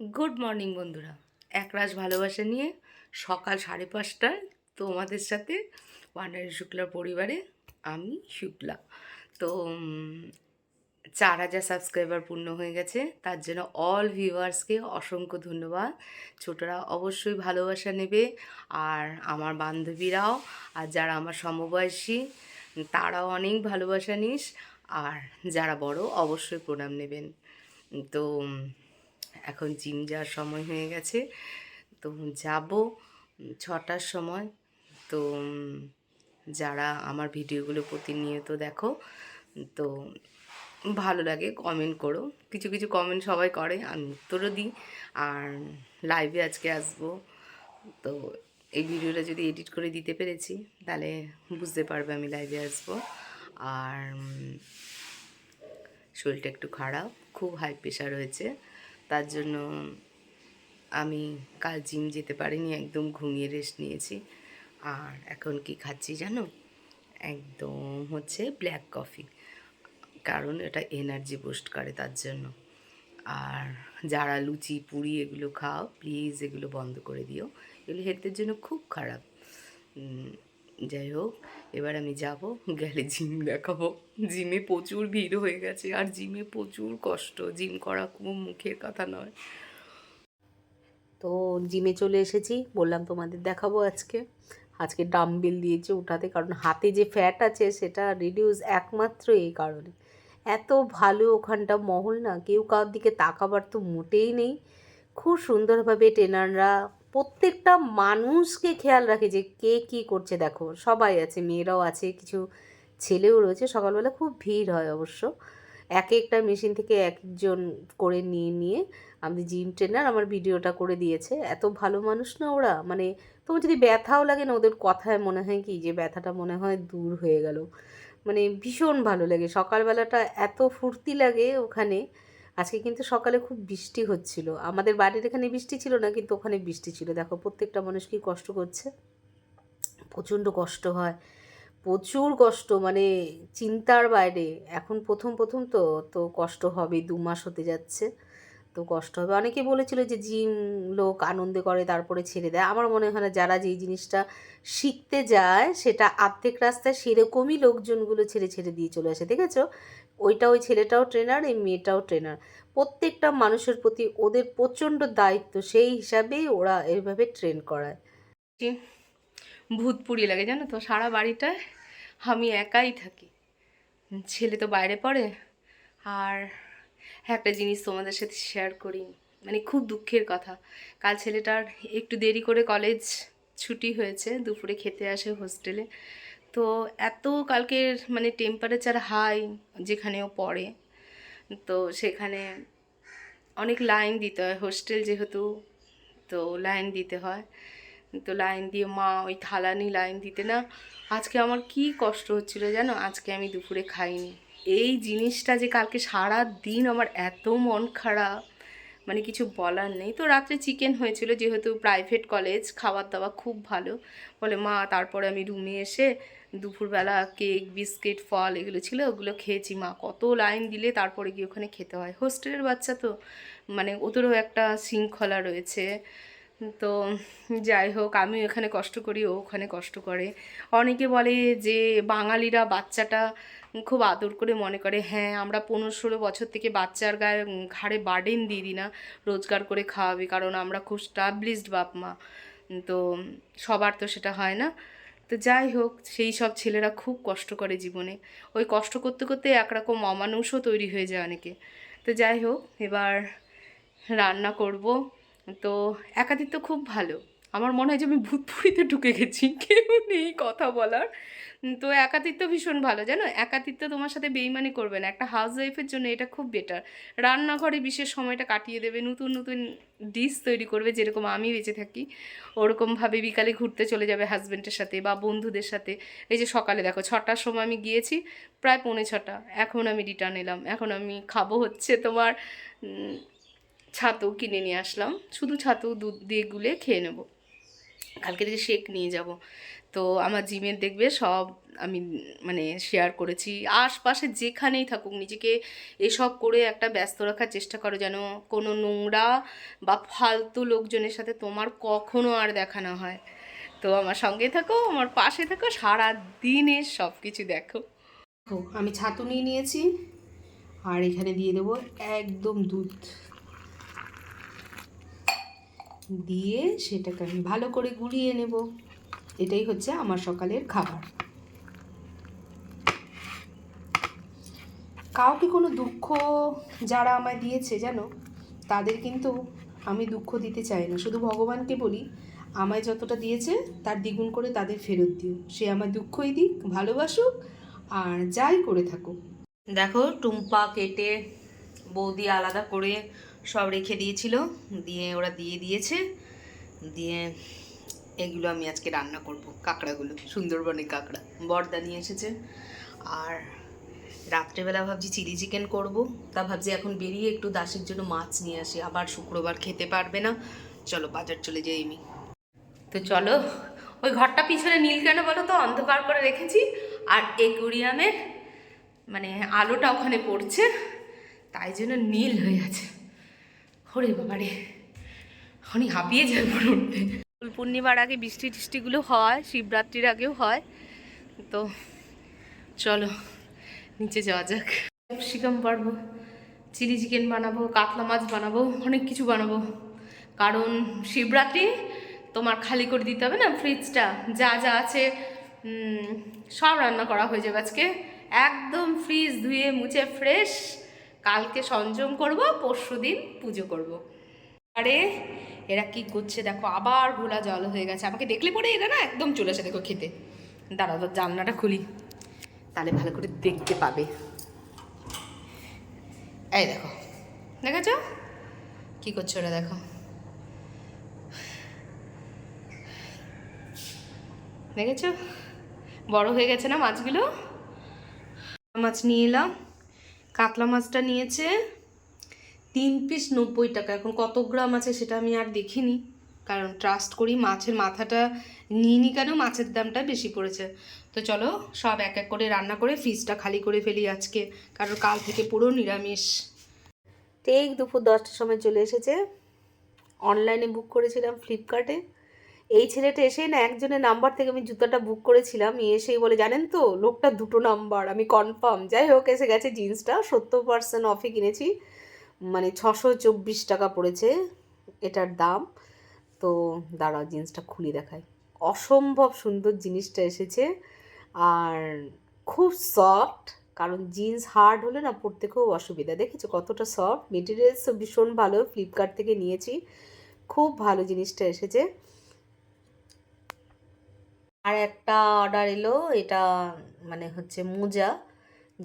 Good morning বন্ধুরা। একরাশ ভালোবাসা নিয়ে সকাল সাড়ে পাঁচটায় তোমাদের সাথে ওয়ান্ডারি শুক্লার পরিবারে আমি শুক্লা। তো চার হাজার সাবস্ক্রাইবার পূর্ণ হয়ে গেছে। তার জন্য অল ভিউয়ার্সকে অসংখ্য ধন্যবাদ। ছোটরা অবশ্যই ভালোবাসা নেবে। আর আমার বান্ধবীরাও, আর যারা আমার সমবয়সী, তারাও অনেক ভালোবাসা নিস। আর যারা বড়, অবশ্যই প্রণাম নেবেন। তো এখন জিম যাওয়ার সময় হয়ে গেছে। তো যাব ছটার সময়। তো যারা আমার ভিডিওগুলো প্রতিনিয়ত দেখো, তো ভালো লাগে কমেন্ট করো। কিছু কিছু কমেন্ট সবাই করে, আমি উত্তরও দিই। আর লাইভে আজকে আসব। তো এই ভিডিওটা যদি এডিট করে দিতে পেরেছি, তাহলে বুঝতে পারবে আমি লাইভে আসব। আর শরীরটা একটু খারাপ, খুব হাই প্রেশার হয়েছে তার জন্য আমি কাল জিম যেতে পারিনি, একদম ঘুমিয়ে রেস্ট নিয়েছি। আর এখন কি খাচ্ছি জানো? একদম হচ্ছে ব্ল্যাক কফি কারণ এটা এনার্জি বুস্ট করে তার জন্য। আর যারা লুচি, পুরি এগুলো খাও প্লিজ এগুলো বন্ধ করে দিও। এগুলো হেলথের জন্য খুব খারাপ। যাই হোক, এবার আমি যাব, গেলে জিম দেখাবো। জিমে প্রচুর ভিড় হয়ে গেছে, আর জিমে প্রচুর কষ্ট। জিম করা খুব মুখের কথা নয়। তো জিমে চলে এসেছি, বললাম তোমাদের দেখাবো আজকে। আজকে ডাম্বেল দিয়েছে উঠাতে কারণ হাতে যে ফ্যাট আছে সেটা রিডিউস একমাত্র এই কারণে। এত ভালো ওখানটা মহল না, কেউ কারোর দিকে তাকাবার তো মোটেই নেই। খুব সুন্দরভাবে ট্রেনাররা প্রত্যেকটা মানুষকে খেয়াল রাখে যে কে কী করছে। দেখো, সবাই আছে, মেয়েরাও আছে, কিছু ছেলেও রয়েছে। সকালবেলা খুব ভিড় হয় অবশ্য। এক একটা মেশিন থেকে একজন করে নিয়ে নিয়ে আমি জিম ট্রেনার, আমার ভিডিওটা করে দিয়েছে। এত ভালো মানুষ না ওরা? মানে তোমার যদি ব্যথাও লাগে না, ওদের কথায় মনে হয় কি? যে ব্যথাটা মনে হয় দূর হয়ে গেল। মানে ভীষণ ভালো লাগে। সকালবেলাটা এত ফুর্তি লাগে ওখানে। আজকে কিন্তু সকালে খুব বৃষ্টি হচ্ছিল। আমাদের বাড়ির এখানে বৃষ্টি ছিল না, কিন্তু ওখানে বৃষ্টি ছিল। দেখো, প্রত্যেকটা মানুষ কি কষ্ট করছে? প্রচণ্ড কষ্ট হয়। প্রচুর কষ্ট মানে চিন্তার বাইরে। এখন প্রথম প্রথম তো তো কষ্ট হবে, দু মাস হতে যাচ্ছে, তো কষ্ট হবে। অনেকে বলেছিল যে জিম লোক আনন্দে করে, তারপরে ছেড়ে দেয়। আমার মনে হয় না, যারা যেই জিনিসটা শিখতে যায়, সেটা আর্ধেক রাস্তায় সেরকমই লোকজনগুলো ছেড়ে ছেড়ে দিয়ে চলে আসে। দেখেছ? ওইটা ওই ছেলেটাও ট্রেনার এই মেয়েটাও ট্রেনার প্রত্যেকটা মানুষের প্রতি ওদের প্রচণ্ড দায়িত্ব, সেই হিসাবেই ওরা এইভাবে ট্রেন করায়। ভূতপুরি লাগে, জানো তো, সারা বাড়িটায় আমি একাই থাকি। ছেলে তো বাইরে পড়ে, আর একটা জিনিস তোমাদের সাথে শেয়ার করি। মানে খুব দুঃখের কথা, কাল ছেলেটার একটু দেরি করে কলেজ ছুটি হয়েছে, দুপুরে খেতে আসে হোস্টেলে তো এত কালকের মানে টেম্পারেচার হাই যেখানেও পড়ে, তো সেখানে অনেক লাইন দিতে হয়। হোস্টেল যেহেতু, তো লাইন দিতে হয়। তো লাইন দিয়ে মা ওই থালানি লাইন দিতে না, আজকে আমার কি কষ্ট হচ্ছিল জানো? আজকে আমি দুপুরে খাইনি। এই জিনিসটা যে কালকে সারা দিন আমার এত মন খারাপ। মানে কিছু বলার নেই। তো রাত্রে চিকেন হয়েছিল, যেহেতু প্রাইভেট কলেজ খাবার দাওয়া খুব ভালো। বলে, মা, তারপরে আমি রুমে এসে দুপুরবেলা কেক বিস্কিট ফল এগুলো ছিল, ওগুলো খেয়েছি। মা, কত লাইন দিলে তারপরে গিয়ে ওখানে খেতে হয়। হোস্টেলের বাচ্চা তো মানে ওদেরও একটা শৃঙ্খলা রয়েছে। তো যাই হোক আমি এখানে কষ্ট করি, ও ওখানে কষ্ট করে। অনেকে বলে যে বাঙালিরা বাচ্চাটা খুব আদর করে মনে করে হ্যাঁ আমরা পনেরো ষোলো বছর থেকে বাচ্চার গায়ে ঘাড়ে বার্ডেন দিয়ে দিই না, রোজগার করে খাওয়াবে, কারণ আমরা খুব স্টাবলিশড বাপ মা। তো সবার তো সেটা হয় না। তো যাই হোক, সেই সব ছেলেরা খুব কষ্ট করে জীবনে। ওই কষ্ট করতে করতে একরকম অমানুষও তৈরি হয়ে যায় অনেকে। তো যাই হোক, এবার রান্না করব। তো একাদিত্ব খুব ভালো। আমার মনে হয় যে আমি ভূতপুরিতে ঢুকে গেছি, কেউ নেই কথা বলার। তো একাতিত্ব ভীষণ ভালো, জানো? একাতিত্ব তোমার সাথে বেইমানি করবে না। একটা হাউস ওয়াইফের জন্য এটা খুব বেটার রান্নাঘরে বিশেষ সময়টা কাটিয়ে দেবে, নতুন নতুন ডিশ তৈরি করবে, যেরকম আমি বেঁচে থাকি। ওরকমভাবে বিকালে ঘুরতে চলে যাবে হাজব্যান্ডের সাথে বা বন্ধুদের সাথে। এই যে সকালে দেখো, ছটার সময় আমি গিয়েছি, প্রায় পৌনে ছটা। এখন আমি রিটার্ন এলাম। এখন আমি খাব হচ্ছে তোমার ছাতু কিনে নিয়ে আসলাম। শুধু ছাতু, দুধ দিয়ে গুলে খেয়ে নেব। কালকে থেকে শেক নিয়ে যাব। তো আমার জিমের দেখবে সব আমি মানে শেয়ার করেছি। আশপাশে যেখানেই থাকুক, নিজেকে এসব করে একটা ব্যস্ত রাখার চেষ্টা করো যেন কোনো নোংরা বা ফালতু লোকজনের সাথে তোমার কখনো আর দেখা না হয়। তো আমার সঙ্গে থাকো, আমার পাশে থাকো সারা দিনের সব কিছু দেখো, আমি ছাতু নিয়ে নিয়েছি আর এখানে দিয়ে দেবো একদম দুধ। দিয়ে সেটাকে আমি ভালো করে গুলিয়ে নেব। এটাই হচ্ছে আমার সকালের খাবার। কাউকে কোনো দুঃখ যারা আমায় দিয়েছে জানো, তাদের কিন্তু আমি দুঃখ দিতে চাই না। শুধু ভগবানকে বলি, আমায় যতটা দিয়েছে তার দ্বিগুণ করে তাদের ফেরত দিও। সে আমার দুঃখই দিক, ভালোবাসুক, আর যাই করে থাকুক। দেখো টুম্পা কেটে বৌদি আলাদা করে সব রেখে দিয়েছিল, দিয়ে ওরা দিয়ে দিয়েছে। দিয়ে এগুলো আমি আজকে রান্না করব, কাঁকড়াগুলো, সুন্দরবনের কাঁকড়া। বর্দা নিয়ে এসেছে। আর রাত্রেবেলা ভাবছি চিলি চিকেন করব, তা ভাবছি এখন বেরিয়ে একটু দাসের জন্য মাছ নিয়ে আসি, আবার শুক্রবার খেতে পারবে না। চলো বাজার চলে যাই আমি। তো চলো, ওই ঘরটা পিছনে নীল কেন বলো তো? অন্ধকার করে রেখেছি। আর একুরিয়ামের মানে আলোটা ওখানে পড়ছে, তাই জন্য নীল হয়ে আছে। ওরে বাবারে। অনেক হাঁপিয়ে যায় মনে উঠতে। ফুল পূর্ণিমার আগে বৃষ্টি টিষ্টিগুলো হয় শিবরাত্রির আগেও হয়। তো চলো নিচে যাওয়া যাক। ক্যাপসিকাম পারব চিলি চিকেন বানাবো কাতলা মাছ বানাবো অনেক কিছু বানাবো। কারণ শিবরাত্রি তোমার খালি করে দিতে হবে না ফ্রিজটা যা যা আছে সব রান্না করা হয়ে যাবে আজকে। একদম ফ্রিজ ধুয়ে মুছে ফ্রেশ কালকে সংযম করব, পরশু দিন পুজো করব। আরে, এরা কি করছে দেখো, আবার ঘোলা জল হয়ে গেছে। আমাকে দেখলে পরে এরা না একদম চলে আসে দেখো খেতে। দাঁড়া তো জানলাটা খুলি। তাহলে ভালো করে দেখতে পাবে। এই দেখো, দেখেছ? কি করছ ওরা দেখো? দেখেছ? বড় হয়ে গেছে না মাছগুলো? মাছ নিয়ে এলাম। কাতলা মাছটা নিয়েছে। তিন পিস নব্বই টাকা। এখন কত গ্রাম আছে সেটা আমি আর দেখিনি। কারণ ট্রাস্ট করি মাছের মাথাটা নিইনি কেন? মাছের দামটা বেশি পড়েছে। তো চলো সব এক এক করে রান্না করে ফ্রিজটা খালি করে ফেলি আজকে। কারণ কাল থেকে পুরো নিরামিষ। তো এই দুপুর দশটার সময় চলে এসেছে। অনলাইনে বুক করেছিলাম ফ্লিপকার্টে এই ছেলেটা এসেই না একজনের নাম্বার থেকে আমি জুতোটা বুক করেছিলাম। এসেই বলে, জানেন তো, লোকটা দুটো নাম্বার, আমি কনফার্ম যাই হোক, এসে গেছে জিন্সটা, সত্তর পার্সেন্ট অফে কিনেছি। মানে ছশো চব্বিশ টাকা পড়েছে এটার দাম। তো দাঁড়াও, জিন্সটা খুলি দেখাই। অসম্ভব সুন্দর জিনিসটা এসেছে। আর খুব সফট কারণ জিন্স হার্ড হলে না পরতে খুব অসুবিধা। দেখেছ কতটা সফট মেটেরিয়ালসও ভীষণ ভালো ফ্লিপকার্ট থেকে নিয়েছি। খুব ভালো জিনিসটা এসেছে। আর একটা অর্ডার এলো, এটা মানে হচ্ছে মোজা।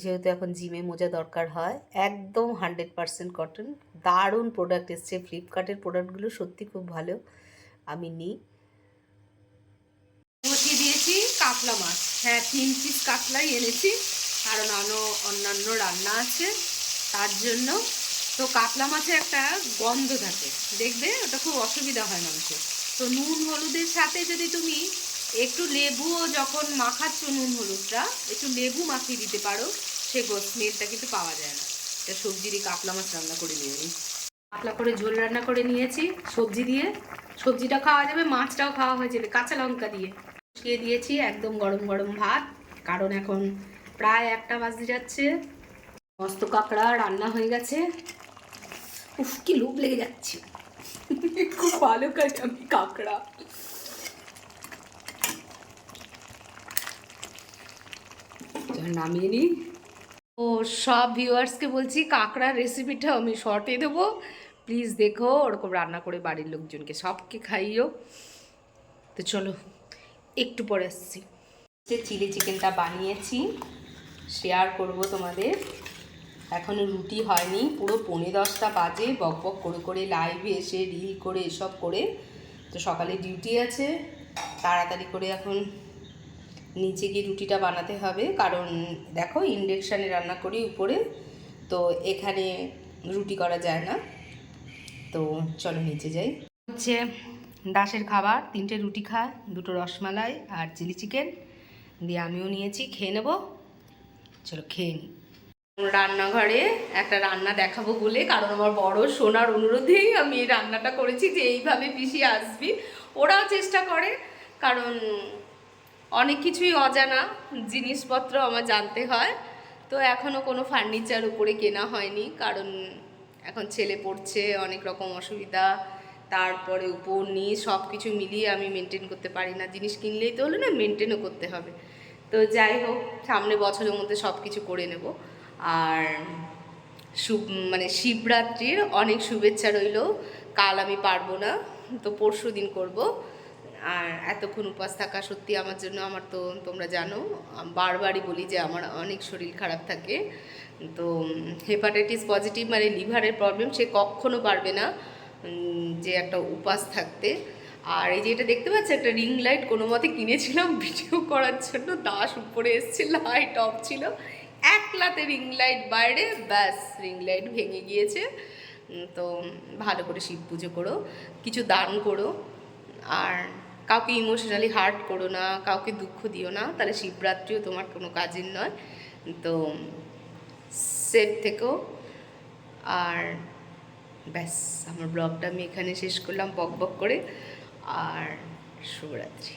যেহেতু এখন জিমে মোজা দরকার হয়, একদম হান্ড্রেড পারসেন্ট কটন দারুণ প্রোডাক্ট এসছে। ফ্লিপকার্টের প্রোডাক্টগুলো সত্যি খুব ভালো, আমি নিই দিয়েছি কাতলা মাছ। হ্যাঁ তিন পিস কাতলাই এনেছি, কারণ আরও অন্যান্য রান্না আছে, তার জন্য। তো কাতলা মাছে একটা গন্ধ থাকে, দেখবে? ওটা খুব অসুবিধা হয় মানুষের তো নুন, হলুদের সাথে যদি তুমি একটু লেবুও যখন মাখাচ্ছ নুন হলুদটা, একটু লেবু মাখিয়ে দিতে পারো, সে স্মেলটা কিন্তু পাওয়া যায় না। এটা সবজি দিয়ে কাতলা মাছ রান্না করে নিয়ে নিই করে ঝোল রান্না করে নিয়েছি, সবজি দিয়ে। সবজিটা খাওয়া যাবে, মাছটাও খাওয়া হয়ে যাবে, কাঁচা লঙ্কা দিয়ে। বসিয়ে দিয়েছি একদম গরম গরম ভাত, কারণ এখন প্রায় একটা বাজতে যাচ্ছে। মস্ত কাঁকড়া রান্না হয়ে গেছে। উফ, কি লোভ লেগে যাচ্ছে। খুব ভালো কাজ আমি কাঁকড়া। চল নামিয়ে নিই। ও সব ভিউয়ার্সকে বলছি, কাঁকড়ার রেসিপিটা আমি শর্টে দেবো। প্লিজ দেখো, ওরকম রান্না করে বাড়ির লোকজনকে সবকে খাইও তো চলো, একটু পরে আসছি। যে চিলি চিকেনটা বানিয়েছি শেয়ার করব তোমাদের। এখনও রুটি হয়নি, পুরো পৌনে দশটা বাজে, বক বক করে করে লাইভে এসে রিল করে এসব করে, তো সকালে ডিউটি আছে। তাড়াতাড়ি করে এখন নিচে গিয়ে রুটিটা বানাতে হবে। কারণ দেখো ইন্ডেকশানে রান্না করি উপরে, তো এখানে রুটি করা যায় না। তো চলো নিচে যাই। হচ্ছে দাসের খাবার, তিনটে রুটি খা, দুটো রসমালাই আর চিলি চিকেন। দিয়ে আমিও নিয়েছি, খেয়ে নেব। চলো খেয়ে নিই রান্নাঘরে একটা রান্না দেখাবো বলে, কারণ আমার বড় সোনার অনুরোধেই আমি এই রান্নাটা করেছি যে এইভাবে পিসি আসবি। ওরাও চেষ্টা করে, কারণ অনেক কিছুই অজানা জিনিসপত্র আমার জানতে হয়। তো এখনও কোনো ফার্নিচার উপরে কেনা হয়নি, কারণ এখন ছেলে পড়ছে, অনেক রকম অসুবিধা। তারপরে উপর নিয়ে সব কিছু মিলিয়ে আমি মেনটেন করতে পারি না। জিনিস কিনলেই তো হলো না মেনটেনও করতে হবে। তো যাই হোক সামনে বছরের মধ্যে সব কিছু করে নেব। আর মানে শিবরাত্রির অনেক শুভেচ্ছা রইল। কাল আমি পারব না, তো পরশু দিন করব। আর এতক্ষণ উপাস থাকা সত্যি আমার জন্য আমার তো তোমরা জানো বারবারই বলি যে আমার অনেক শরীর খারাপ থাকে। তো হেপাটাইটিস পজিটিভ মানে লিভারের প্রবলেম সে কখনো পারবে না যে একটা উপাস থাকতে। আর এই যে এটা দেখতে পাচ্ছ, একটা রিং লাইট কোনো মতে কিনেছিলাম ভিডিও করার জন্য দাস উপরে এসছে লাইট অফ ছিল। এক লাতে রিং লাইট বাইরে, ব্যাস রিং লাইট ভেঙে গিয়েছে। তো, ভালো করে শিব পুজো করো, কিছু দান করো। আর কাউকে ইমোশনালি হার্ট করো না, কাউকে দুঃখ দিও না, তাহলে শিবরাত্রিও তোমার কোনো কাজের নয়। তো সেফ থেকো। আর ব্যাস, আমার ব্লগটা আমি এখানে শেষ করলাম, বক বক করে। আর শুভরাত্রি।